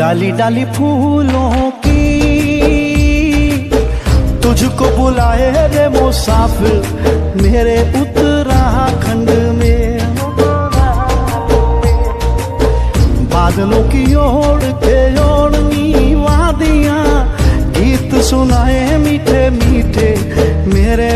डाली डाली फूलों की। तुझको बुलाए रे मुसाफिर, मेरे उत्तराखंड में। बादलों की ओर के ओढ़नी वादियाँ, गीत सुनाए मीठे मीठे मेरे